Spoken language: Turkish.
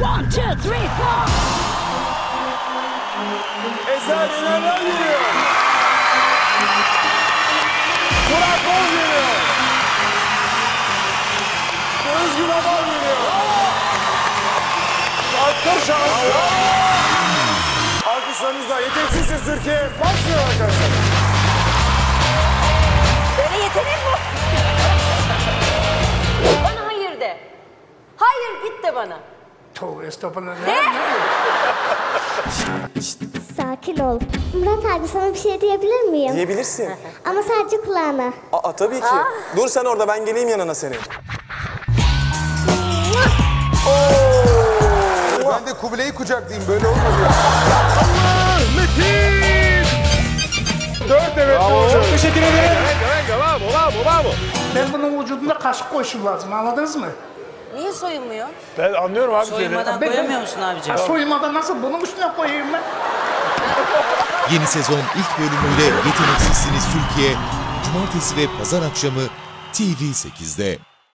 One, two, three, four. Eser İnanlar geliyor. Burak Boz geliyor. Özgün Amal geliyor. Alkış şansı. Alkışlarınızla yeteneksizsiniz Türkiye. Başlıyor arkadaşlar. Böyle yetenek bu. bana hayır de. Hayır git de bana. Tövbe estağfurullah. De. Sakin ol. Murat abi sana bir şey diyebilir miyim? Diyebilirsin. Ama sadece kulağına. Aa tabii ki. Dur sen orada ben geleyim yanına senin. Ben de Kubilay'ı kucaklayayım böyle olmadı ya. Dört evet. Çok teşekkür ederim. Ben bunun vücudunda kaşık koşum lazım anladınız mı? Niye soyunmuyor? Ben anlıyorum abi seni. Soyunmadan koyamıyor musun abicim? Ha, soyunmada nasıl bunun üstüne koyayım ben? Yeni sezon ilk bölümüyle Yeteneksizsiniz Türkiye Cumartesi ve Pazar akşamı TV8'de.